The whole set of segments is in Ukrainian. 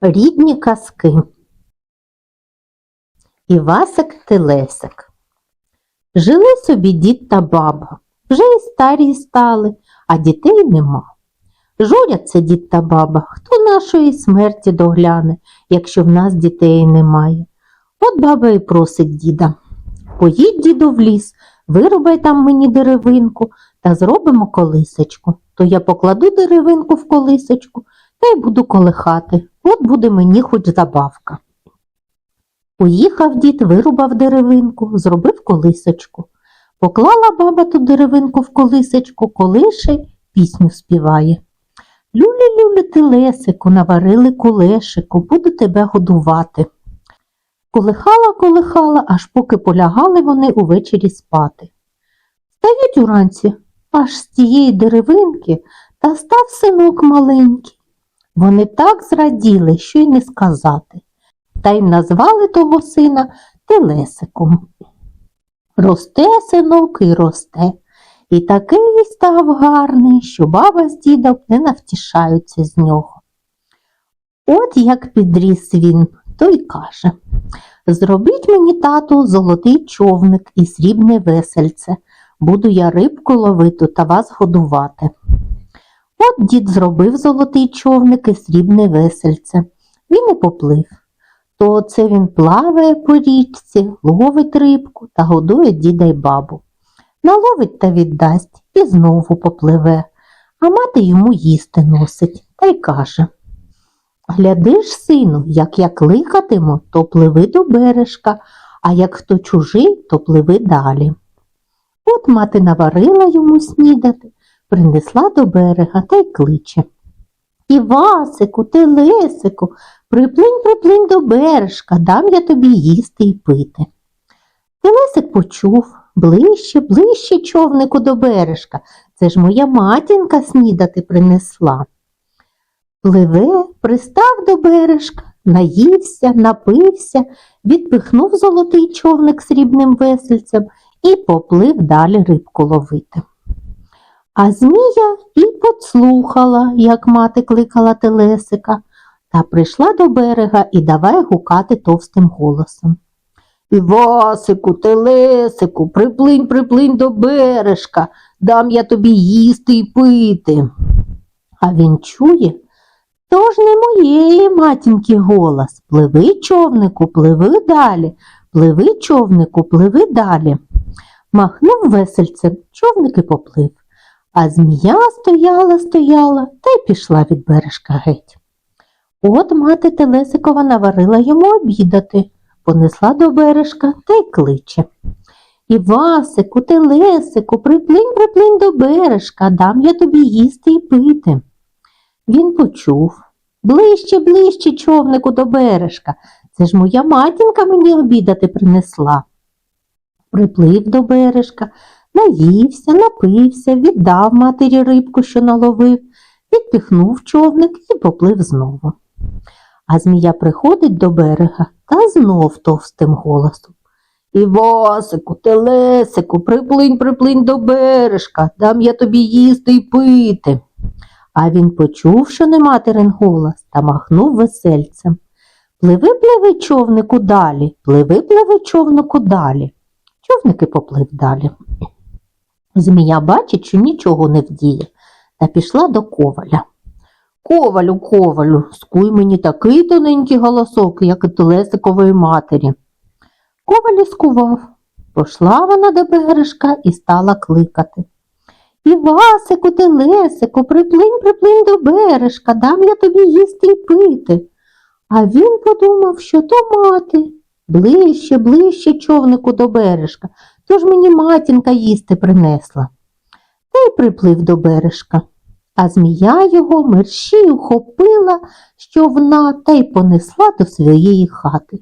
Рідні казки. Івасик Телесик. Жили собі дід та баба. Вже й старі стали, а дітей нема. Журяться дід та баба, хто нашої смерті догляне, якщо в нас дітей немає. От баба і просить діда. Поїдь, діду, в ліс, вирубай там мені деревинку та зробимо колисочку. То я покладу деревинку в колисочку та й буду колихати. От буде мені хоч забавка. Поїхав дід, вирубав деревинку, зробив колисочку. Поклала баба ту деревинку в колисочку, колише, пісню співає. Люлі, люлі, ти лесику, наварили кулешику, буду тебе годувати. Колихала, колихала, аж поки полягали вони увечері спати. Стають уранці, аж з тієї деревинки та став синок маленький. Вони так зраділи, що й не сказати, та й назвали того сина Телесиком. Росте синок і росте, і такий став гарний, що баба з дідом не навтішаються з нього. От як підріс він, то й каже Зробіть мені, тату, золотий човник і срібне весельце. Буду я рибку ловити та вас годувати. От дід зробив золотий човник і срібне весельце. Він і поплив. То це він плаває по річці, ловить рибку та годує діда й бабу. Наловить та віддасть і знову попливе, а мати йому їсти носить та й каже Глядиш, сину, як я кликатиму, то пливи до бережка, а як хто чужий, то пливи далі. От мати наварила йому снідати, принесла до берега та й кличе. Івасику, телесику, приплинь, приплинь до бережка, дам я тобі їсти й пити. Телесик почув ближче, ближче човнику до бережка. Це ж моя матінка снідати принесла. Пливе, пристав до бережка, наївся, напився, відпихнув золотий човник срібним весельцем і поплив далі рибку ловити. А Змія і подслухала, як мати кликала телесика, та прийшла до берега і давай гукати товстим голосом. Івасику, телесику, приплинь, приплинь до бережка, дам я тобі їсти й пити. А він чує, то ж не моєї матінки голос. Пливи, човнику, пливи далі, пливи, човнику, пливи далі. Махнув весельцем, човник і поплив. А змія стояла, стояла та й пішла від бережка геть. От мати Телесикова наварила йому обідати, понесла до бережка та й кличе. Івасику, Телесику, приплинь, приплинь до бережка, дам я тобі їсти і пити. Він почув. Ближче, ближче, човнику до бережка. Це ж моя матінка мені обідати принесла. Приплив до бережка, наївся, напився, віддав матері рибку, що наловив, відпихнув човник і поплив знову. А змія приходить до берега та знов товстим голосом. Івасику, телесику, приплинь, приплинь до бережка, дам я тобі їсти й пити. А він почув, що не материн голос, та махнув весельцем. Пливи, пливи, човнику далі, пливи, пливи, човнику далі. Човник і поплив далі. Змія бачить, що нічого не вдіє, та пішла до коваля. Ковалю, ковалю, скуй мені такий тоненький голосок, як і Телесикової матері. Коваль скував. Пошла вона до бережка і стала кликати. Івасику, телесику, приплинь, приплинь до бережка, дам я тобі їсти й пити. А він подумав, що то мати. Ближче, ближче човнику до бережка, тож мені матінка їсти принесла. Та й приплив до бережка. А змія його мерщій ухопила, що вона та й понесла до своєї хати.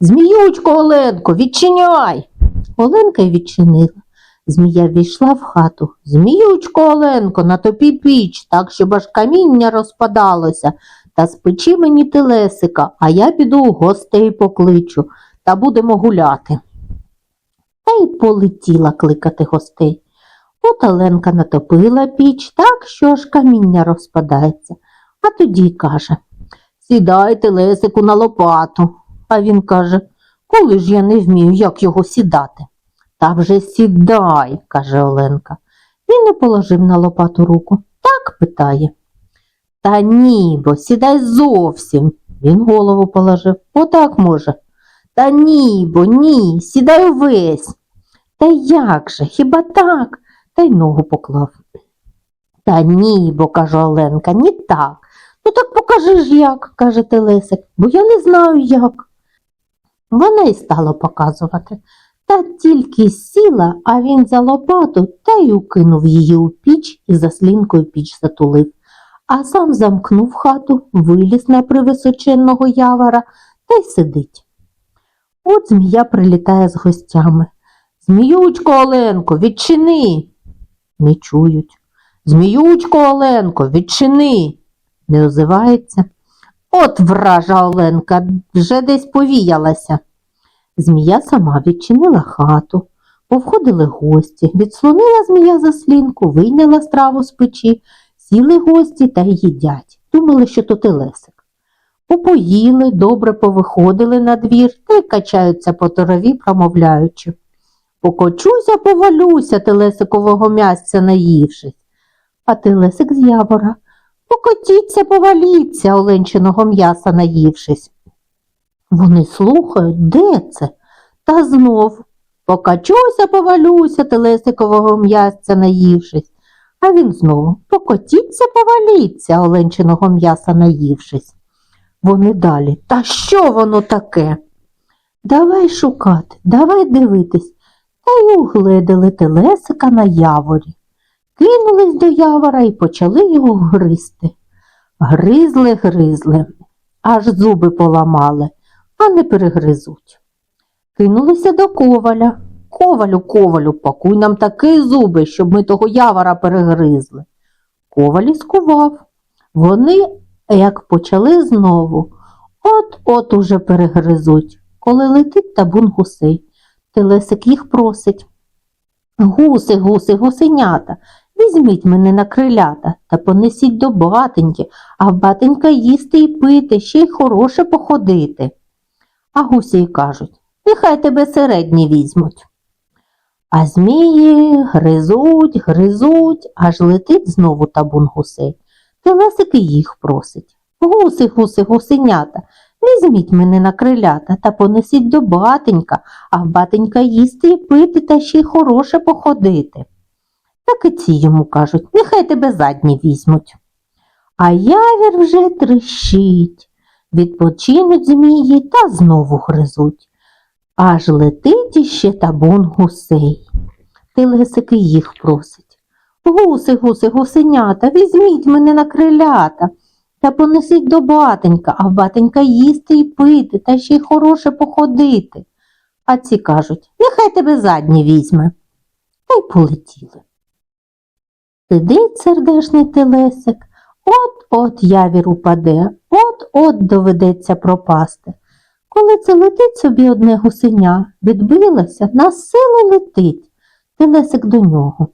Зміючко, Оленко, відчиняй. Оленка й відчинила. Змія війшла в хату. Зміючко, Оленко, натопі піч, так, щоб аж каміння розпадалося, та спечи мені телесика, а я піду гостей покличу та будемо гуляти. Та й полетіла кликати гостей. От Оленка натопила піч так, що аж каміння розпадається, а тоді каже Сідайте Лесику на лопату. А він каже, коли ж я не вмію, як його сідати. Та вже сідай, каже Оленка. Він не положив на лопату руку. Так питає. Та ні, бо сідай зовсім. Він голову положив. Отак може. Та ні, бо ні, сідай увесь. Та як же, хіба так? Та й ногу поклав. Та ні, бо каже Оленка, ні так. Ну так покажи ж як, каже Телесик, бо я не знаю як. Вона й стала показувати. Та тільки сіла, а він за лопату та й укинув її у піч і заслінкою піч затулив. А сам замкнув хату, виліз на привисоченного явора та й сидить. От змія прилітає з гостями. Зміючко Оленко, відчини. Не чують. Зміючко Оленко, відчини. Не озивається. От вража Оленка, вже десь повіялася. Змія сама відчинила хату, повходили гості, відслонила змія заслінку, вийняла страву з печі, сіли гості та їдять. Думали, що то телесик. Попоїли, добре повиходили на двір та й качаються по торові, промовляючи. Покочуся, повалюся, телесикового м'ясця наївшись. А телесик з явора. Покотіться, поваліться, оленчиного м'яса наївшись. Вони слухають, де це? Та знов покачуся, повалюся, телесикового м'ясця наївшись. А він знову покотіться, поваліться, оленчиного м'яса наївшись. Вони далі. Та що воно таке? Давай шукати, давай дивитись. Та й угледили телесика на яворі. Кинулись до явора і почали його гризти. Гризли, гризли, аж зуби поламали, а не перегризуть. Кинулися до коваля. Ковалю, ковалю, пакуй нам такі зуби, щоб ми того явора перегризли. Коваль скував. Вони, як почали знову, от-от уже перегризуть, коли летить табун гусей. Телесик їх просить. Гуси, гуси, гусенята, візьміть мене на крилята та понесіть до батеньки, а в батенька їсти і пити, ще й хороше походити. А гусі й кажуть, нехай тебе середні візьмуть. А змії гризуть, гризуть, аж летить знову табун гусей. Телесик і їх просить. Гуси, гуси, гусенята, візьміть мене на крилята та понесіть до батенька, а батенька їсти і пити та ще й хороше походити. Так і ці йому кажуть, нехай тебе задні візьмуть. А явір вже трещить, відпочинуть змії та знову гризуть. Аж летить іще табун гусей. Телесики їх просить. Гуси, гуси, гусенята, візьміть мене на крилята та понесіть до батенька, а в батенька їсти і пити, та ще й хороше походити. А ці кажуть, нехай тебе задні візьме. Та й полетіли. Сидить сердешний телесик, от-от явір упаде, от-от доведеться пропасти. Коли це летить собі одне гусеня, відбилося, на силу летить, телесик до нього.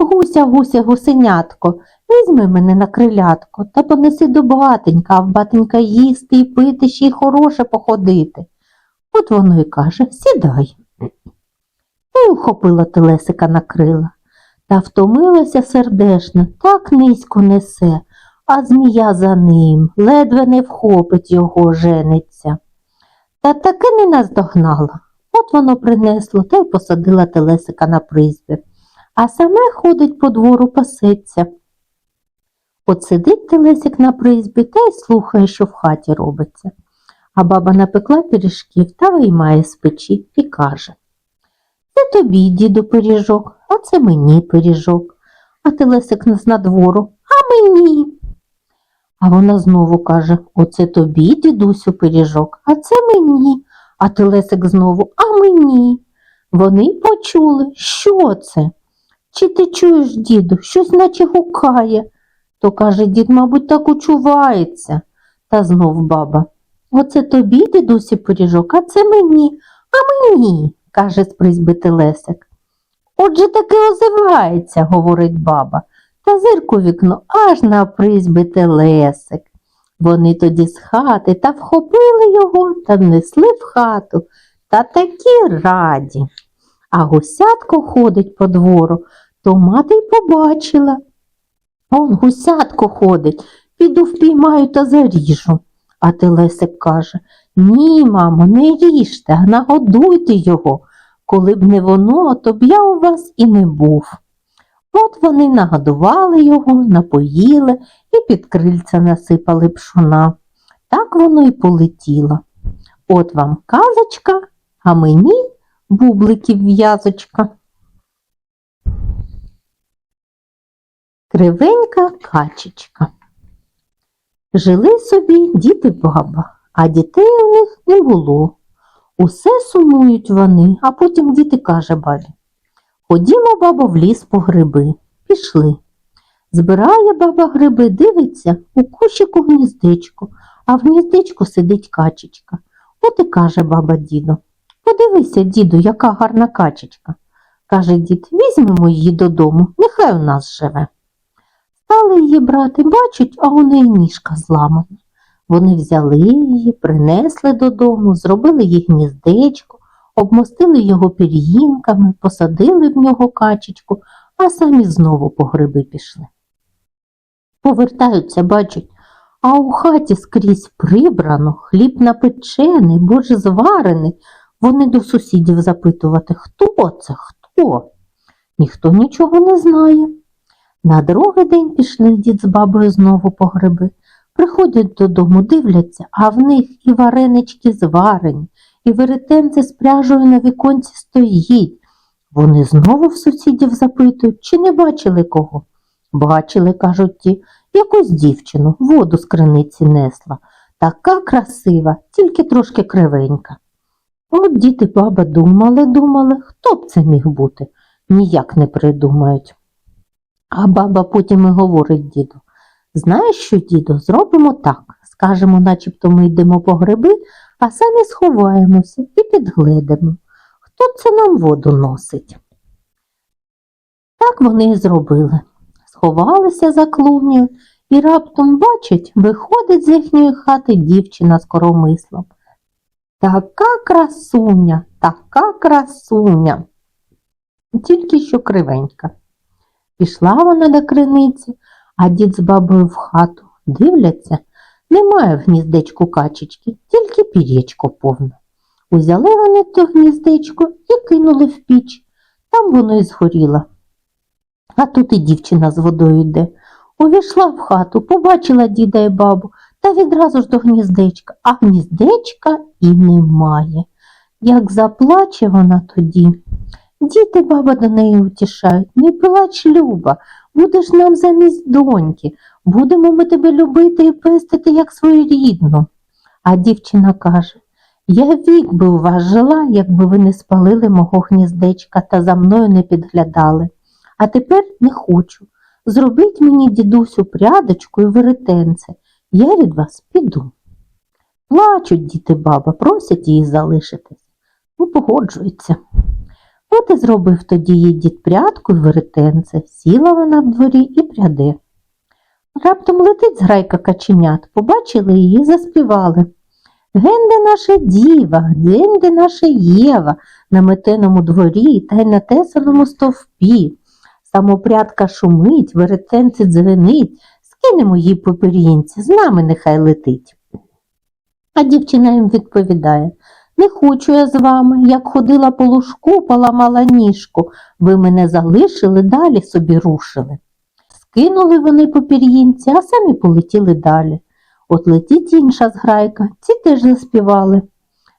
Гуся, гуся, гусенятко, візьми мене на крилятко та понеси до батенька, а в батенька їсти і пити, ще й хороше походити. От воно й каже сідай. Й ухопила телесика на крила. Та втомилася сердешно, так низько несе, а змія за ним, ледве не вхопить його, жениться. Та таки не наздогнала. От воно принесло та й посадила телесика на призбі, а саме ходить по двору пасеться. От сидить телесик на призбі та й слухає, що в хаті робиться. А баба напекла пиріжків та виймає з печі і каже Це тобі, діду, пиріжок, а це мені пиріжок. А телесик нас на двору, а мені. А вона знову каже Оце тобі, дідусю, пиріжок, а це мені. А телесик знову, а мені. Вони почули, що це? Чи ти чуєш, діду, щось наче гукає? То каже дід, мабуть, так учувається. Та знов баба. Оце тобі, дідусі, пиріжок, а це мені, а мені, каже з призьби телесик. Отже таки озивається, говорить баба, та зирку вікно аж на призьби телесик. Вони тоді з хати та вхопили його та внесли в хату, та такі раді. А гусятко ходить по двору, то мати й побачила. Он гусятко ходить, піду впіймаю та заріжу. А Телесик каже Ні, мамо, не ріжте, нагодуйте його. Коли б не воно, то б я у вас і не був. От вони нагодували його, напоїли і під крильця насипали пшона. Так воно й полетіло. От вам казочка, а мені бубликів в'язочка. Кривенька качечка. Жили собі дід і баба, а дітей у них не було. Усе сумують вони, а потім діти каже бабі. Ходімо, баба, в ліс по гриби. Пішли. Збирає баба гриби, дивиться, у кущику гніздечко, а в гніздечку сидить качечка. От і каже баба діду. Подивися, діду, яка гарна качечка. Каже дід, візьмемо її додому, нехай у нас живе. Стали її брати, бачать, а у неї ніжка зламана. Вони взяли її, принесли додому, зробили їй гніздечко, обмостили його пір'їнками, посадили в нього качечку, а самі знову по гриби пішли. Повертаються, бачать, а у хаті скрізь прибрано, хліб напечений, боже зварений. Вони до сусідів запитувати, хто це, хто? Ніхто нічого не знає. На другий день пішли дід з бабою знову по гриби. Приходять додому, дивляться, а в них і варенички зварені, і веретенце з пряжею на віконці стоїть. Вони знову в сусідів запитують, чи не бачили кого. Бачили, кажуть ті, якусь дівчину воду з криниці несла. Така красива, тільки трошки кривенька. От діти баба думали, думали, хто б це міг бути, ніяк не придумають. А баба потім і говорить діду, знаєш що, діду, зробимо так. Скажемо, начебто ми йдемо по гриби, а самі сховаємося і підгледимо. Хто це нам воду носить? Так вони і зробили. Сховалися за клумню і раптом бачать, виходить з їхньої хати дівчина з коромислом. Така красуня, така красуня. Тільки що кривенька. Пішла вона до криниці, а дід з бабою в хату. Дивляться, немає в гніздечку качечки, тільки пір'ячко повне. Узяли вони то гніздечко і кинули в піч. Там воно й згоріло. А тут і дівчина з водою йде. Увійшла в хату, побачила діда і бабу та відразу ж до гніздечка, а гніздечка і немає. Як заплаче вона тоді. Діти баба до неї утішають. Не плач, Люба, будеш нам замість доньки. Будемо ми тебе любити і пестити, як свою рідну. А дівчина каже, я вік би у вас жила, якби ви не спалили мого гніздечка та за мною не підглядали. А тепер не хочу. Зробіть мені, дідусю, прядочку і веретенце. Я від вас піду. Плачуть діти баба, просять її залишитись. Ну, погоджується. От і зробив тоді їй дід прядку й веретенце, сіла вона в дворі і пряде. Раптом летить зграйка каченят, побачили її, заспівали. Генде наша діва, генде наша Єва, на метеному дворі та й на тесаному стовпі. Самопрядка шумить, веретенце дзвенить, скинемо їй попір'їнці, з нами нехай летить. А дівчина їм відповідає не хочу я з вами, як ходила по лужку, поламала ніжку, ви мене залишили, далі собі рушили. Скинули вони по пір'їнці, а самі полетіли далі. От летить інша зграйка, ці теж заспівали.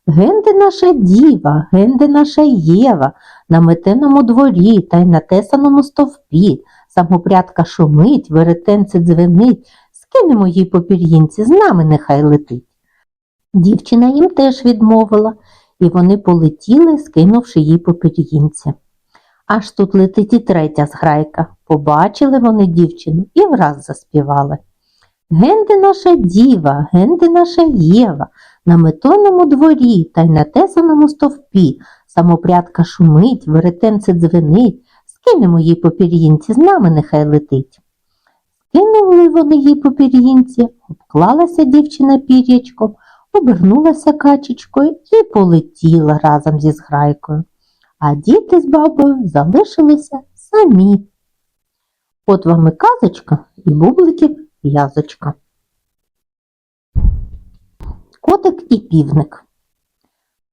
Генде наша діва, генде наша Єва, на метеному дворі та й на тесаному стовпі, самопрядка шумить, веретенце дзвенить, скинемо їй по пір'їнці, з нами нехай летить. Дівчина їм теж відмовила, і вони полетіли, скинувши їй попір'їнці. Аж тут летить і третя зграйка. Побачили вони дівчину і враз заспівали. Генде наша діва, генде наша Єва, на метонному дворі та й на тесаному стовпі, самопрядка шумить, веретенце дзвенить, скинемо їй по пір'їнці, з нами нехай летить. Кинули вони їй по пір'їнці, обклалася дівчина пір'ячком, обернулася качечкою і полетіла разом зі зграйкою. А діти з бабою залишилися самі. От вам і казочка, і бубликів в'язочка. Котик і півник.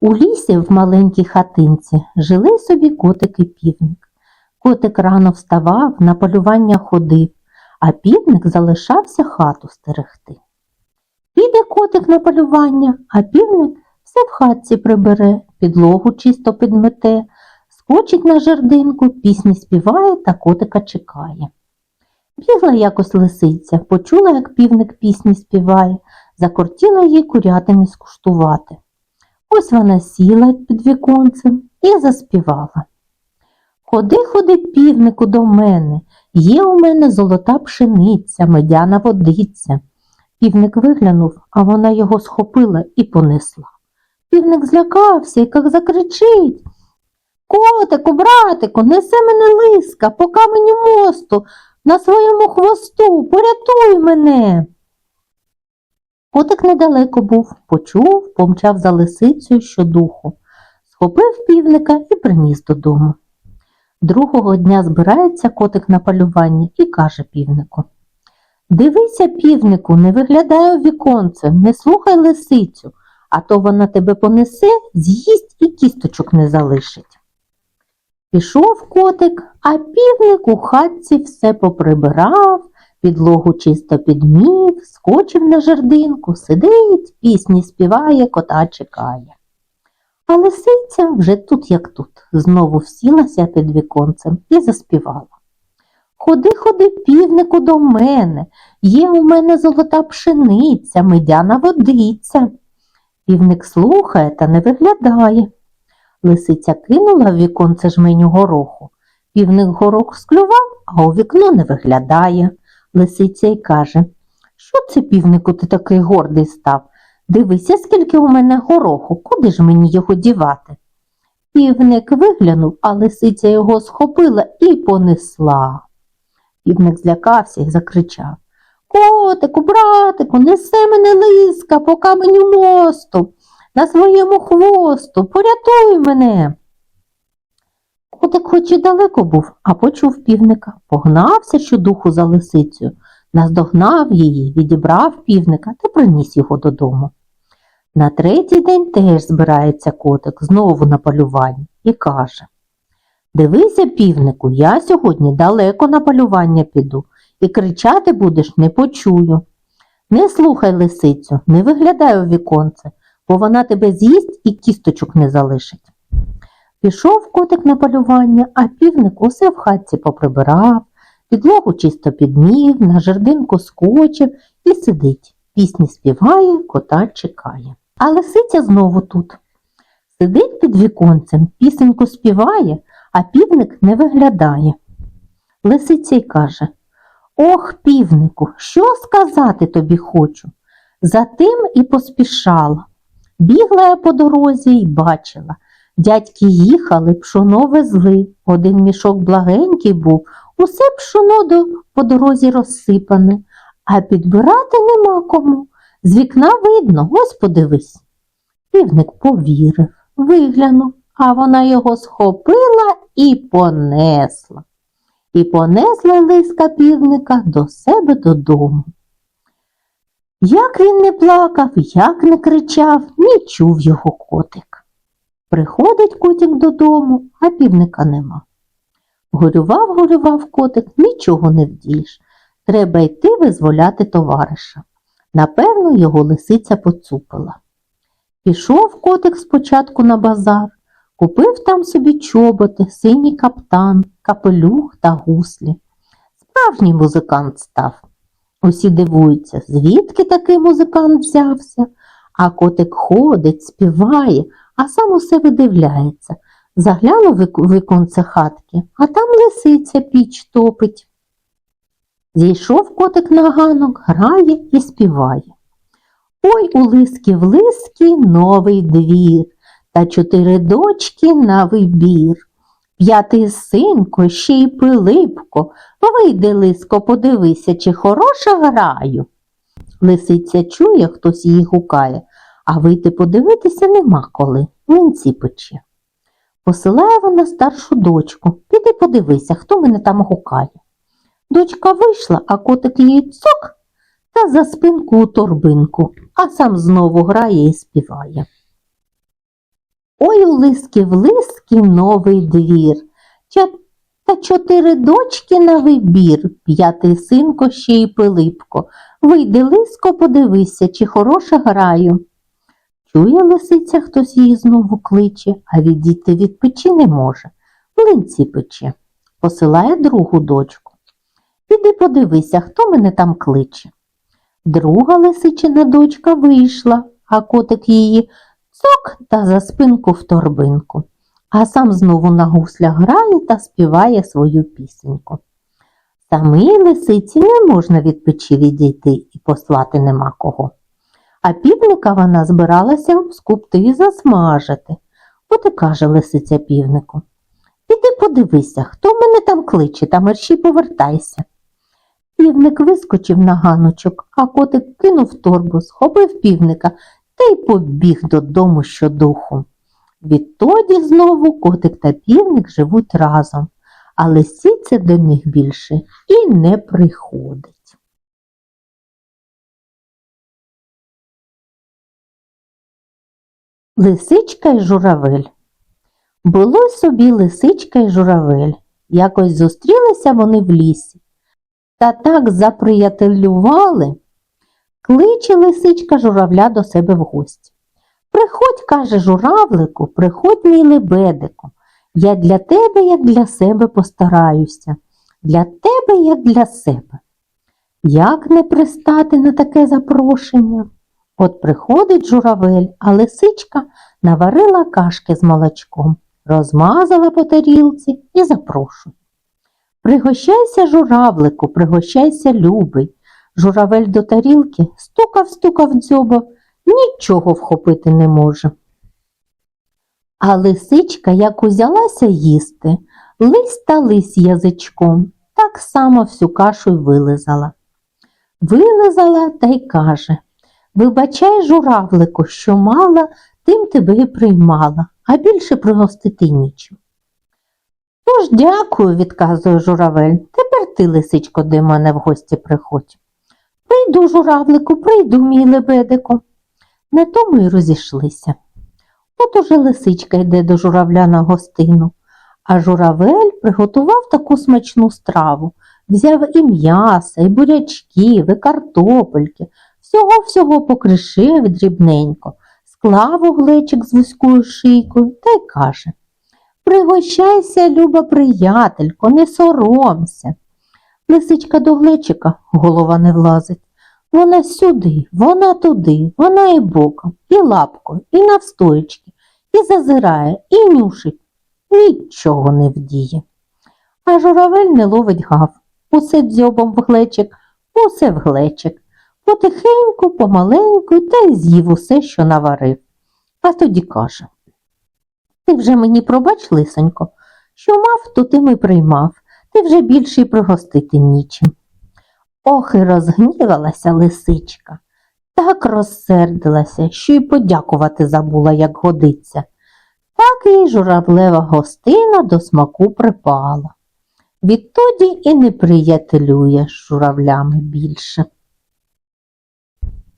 У лісі в маленькій хатинці жили собі котик і півник. Котик рано вставав, на полювання ходив, а півник залишався хату стерегти. Піде котик на полювання, а півник все в хатці прибере, підлогу чисто підмете, скочить на жердинку, пісні співає та котика чекає. Бігла якось лисиця, почула, як півник пісні співає, закортіла їй курятини скуштувати. Ось вона сіла під віконцем і заспівала. Ходи, ходи, півнику, до мене, є у мене золота пшениця, медяна водиця. Півник виглянув, а вона його схопила і понесла. Півник злякався і як закричить. Котику, братику, несе мене лиска по каменю мосту на своєму хвосту, порятуй мене. Котик недалеко був, почув, помчав за лисицею щодуху, схопив півника і приніс додому. Другого дня збирається котик на полювання і каже півнику. Дивися, півнику, не виглядай у віконце, не слухай лисицю, а то вона тебе понесе, з'їсть і кісточок не залишить. Пішов котик, а півник у хатці все поприбирав, підлогу чисто підмів, скочив на жердинку, сидить, пісні співає, кота чекає. А лисиця вже тут, як тут, знову всілася під віконцем і заспівала. Ходи, ходи, півнику, до мене, є у мене золота пшениця, медяна водиця. Півник слухає та не виглядає. Лисиця кинула в віконце жменю гороху. Півник горох склював, а у вікно не виглядає. Лисиця й каже, що це, півнику, ти такий гордий став? Дивися, скільки у мене гороху, куди ж мені його дівати? Півник виглянув, а лисиця його схопила і понесла. Півник злякався і закричав Котику, братику, несе мене лиска по каменю мосту, на своєму хвосту, порятуй мене. Котик хоч і далеко був, а почув півника, погнався щодуху за лисицею, наздогнав її, відібрав півника та приніс його додому. На третій день теж збирається котик знову на полювання і каже Дивися, півнику, я сьогодні далеко на полювання піду і кричати будеш не почую. Не слухай лисицю, не виглядай у віконце, бо вона тебе з'їсть і кісточок не залишить. Пішов котик на полювання, а півник усе в хатці поприбирав, підлогу чисто підмів, на жердинку скочив і сидить. Пісні співає, кота чекає. А лисиця знову тут. Сидить під віконцем, пісеньку співає, а півник не виглядає. Лисиця й каже Ох, півнику, що сказати тобі хочу? Затим і поспішала. Бігла я по дорозі й бачила. Дядьки їхали, пшоно везли. Один мішок благенький був, усе пшоно до, по дорозі розсипане, а підбирати нема кому. З вікна видно, ось подивись. Півник повірив, виглянув, а вона його схопила і понесла. І понесла лиска півника до себе додому. Як він не плакав, як не кричав, не чув його котик. Приходить котик додому, а півника нема. Горював, горював котик, нічого не вдієш. Треба йти визволяти товариша. Напевно, його лисиця поцупила. Пішов котик спочатку на базар, купив там собі чоботи, синій каптан, капелюх та гуслі. Справжній музикант став. Усі дивуються, звідки такий музикант взявся, а котик ходить, співає, а сам усе видивляється. Заглянув в віконце хатки, а там лисиця піч топить. Зійшов котик на ганок, грає і співає. Ой у лиски в лиски новий двір, та чотири дочки на вибір. П'ятий синко, ще й Пилипко, вийди, лиско, подивися, чи хороша граю. Лисиця чує, хтось її гукає, а вийти подивитися нема коли, млинці пече. Посилає вона старшу дочку, піди подивися, хто мене там гукає. Дочка вийшла, а котик її цок та за спинку у торбинку, а сам знову грає і співає. Ой, у лиски в лиски новий двір, та чотири дочки на вибір, п'ятий синко ще й Пилипко. Вийди, лиско, подивися, чи хороша граю. Чує лисиця, хтось її знову кличе, а відійти від печі не може. Млинці пече. Посилає другу дочку. Піди подивися, хто мене там кличе. Друга лисичина дочка вийшла, а котик її цок та за спинку в торбинку, а сам знову на гуслях грає та співає свою пісеньку. Самій лисиці не можна від печі відійти і послати нема кого. А півника вона збиралася скупти і засмажити. От і каже лисиця півнику. Піди подивися, хто мене там кличе та мерщій повертайся. Півник вискочив на ганочок, а котик кинув торбу, схопив півника та й побіг додому щодуху. Відтоді знову котик та півник живуть разом, а лисиця до них більше і не приходить. Лисичка й журавель. Було собі лисичка й журавель. Якось зустрілися вони в лісі. Та так заприятелювали, кличе лисичка журавля до себе в гості. Приходь, каже журавлику, приходь мій лебедику. Я для тебе, як для себе постараюся, для тебе, як для себе. Як не пристати на таке запрошення? От приходить журавель, а лисичка наварила кашки з молочком, розмазала по тарілці і запрошує. Пригощайся, журавлику, пригощайся, любий. Журавель до тарілки стукав, стукав дзьобав, нічого вхопити не може. А лисичка, як узялася їсти, лись та лись язичком, так само всю кашу й вилизала. Вилизала та й каже Вибачай, журавлику, що мала, тим тебе і приймала, а більше пригостити нічим. Тож дякую, відказує журавель. Тепер ти, лисичко, до мене в гості приходь. Прийду, журавлику, прийду, мій лебедику. На тому й розійшлися. От уже лисичка йде до журавля на гостину, а журавель приготував таку смачну страву, взяв і м'яса, і бурячків, і картопельки, всього-всього покришив дрібненько, склав у глечик з вузькою шийкою та й каже Пригощайся, люба приятелько, не соромся. Лисичка до глечика голова не влазить. Вона сюди, вона туди, вона і боком, і лапкою, і навстоячки, і зазирає, і нюшить. Нічого не вдіє. А журавель не ловить гав. Усе дзьобом в глечик, усе в глечик. Потихеньку, помаленьку та й з'їв усе, що наварив. А тоді каже Ти вже мені пробач, лисонько, що мав, то тим і приймав, ти вже більше й пригостити нічим. Ох, і розгнівалася лисичка, так розсердилася, що й подякувати забула, як годиться. Так їй журавлева гостина до смаку припала. Відтоді і не приятелює з журавлями більше.